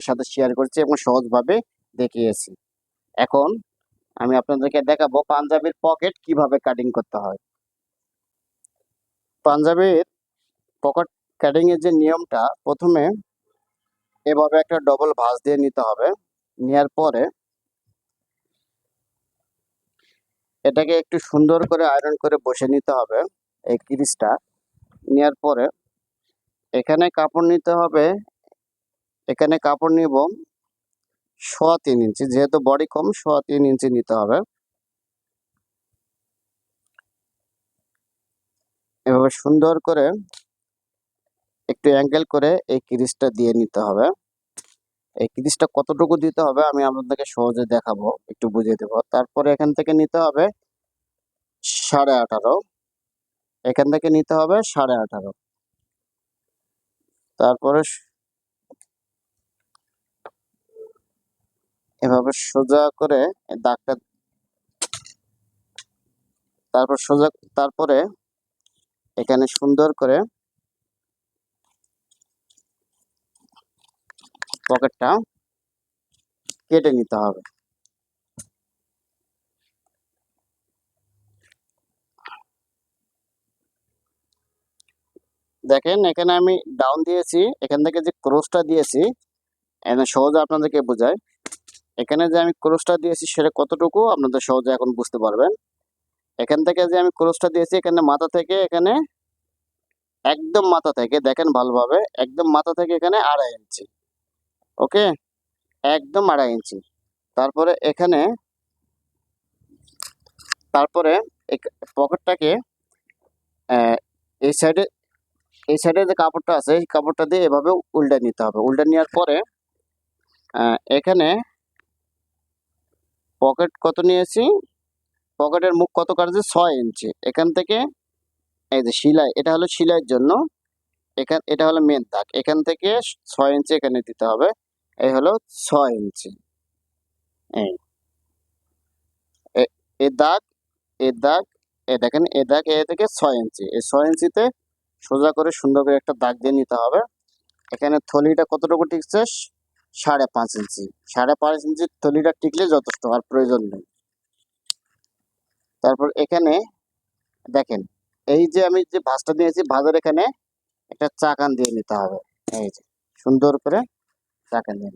সাথে শেয়ার করছি এবং সহজভাবে দেখিয়েছি। এখন আমি আপনাদেরকে দেখাবো পাঞ্জাবির পকেট কীভাবে কাটিং করতে হয়। পাঞ্জাবির পকেট কাটিং এর যে নিয়মটা, প্রথমে এভাবে একটা ডবল ভাঁজ দিয়ে নিতে হবে। নেওয়ার পরে এটাকে একটু সুন্দর করে আয়রন করে বসে নিতে হবে এই ক্রিজটা নেওয়ার পরে এখানে কাপড় নিতে হবে এখানে কাপড় নিব সোয়া তিন ইঞ্চি, যেহেতু বডি কম, সোয়া তিন ইঞ্চি নিতে হবে। এভাবে সুন্দর করে একটু অ্যাঙ্গেল করে এই ক্রিজটা দিয়ে নিতে হবে। এই ক্রিজটা কতটুকু দিতে হবে আমি আপনাদেরকে সহজে দেখাবো, একটু বুঝিয়ে দেবো। তারপরে এখান থেকে নিতে হবে সাড়ে আঠারো। এখান থেকে নিতে হবে সাড়ে আঠারো। তারপরে এভাবে সোজা করে দাগটা তারপর সোজা, তারপরে এখানে সুন্দর করে পকেটটা কেটে নিতে হবে। দেখেন, এখানে আমি ডাউন দিয়েছি, এখান থেকে যে ক্রসটা দিয়েছি, এখানে সহজে আপনাদেরকে বোঝায়। এখানে যে আমি ক্রসটা দিয়েছি সেটা কতটুকু, আপনাদের সহজে এখন বুঝতে পারবেন। এখান থেকে যে আমি ক্রসটা দিয়েছি, এখানে মাথা থেকে এখানে একদম মাথা থেকে, দেখেন ভালোভাবে, একদম মাথা থেকে এখানে আড়াই ইঞ্চি, ওকে? একদম আড়াই ইঞ্চি। তারপরে এখানে, তারপরে পকেটটাকে এই সাইডে এই সাইডে যে কাপড়টা আছে, এই কাপড়টা দিয়ে এভাবে উল্টে নিতে হবে। উল্টে নেওয়ার পরে এখানে পকেট কত নিয়েছি? পকেটের মুখ কত কাটছে? ছয় ইঞ্চি। এখান থেকে এই যে সেলাই, এটা হলো সেলাইয়ের জন্য। এখান, এটা হলো মেন দাগ। এখান থেকে ছয় ইঞ্চি এখানে দিতে হবে। এই হলো ছয় ইঞ্চি। এই। এ- দাগ, এ দাগ, এ দেখেন, এ দাগ, এ থেকে ছয় ইঞ্চি। এই ছয় ইঞ্চিতে সোজা করে সুন্দর করে একটা দাগ দিয়ে নিতে হবে। এখানে থলিটা কতটুকু টিকছে? সাড়ে পাঁচ ইঞ্চি। সাড়ে পাঁচ ইঞ্চির থলিটা টিকলে যথেষ্ট, আর প্রয়োজন নেই। তারপর এখানে দেখেন, এই যে আমি যে ভাঁজটা দিয়েছি ভাঁজের এখানে একটা চাকান দিয়ে নিতে হবে। এই যে, সুন্দর করে চাকান দিয়ে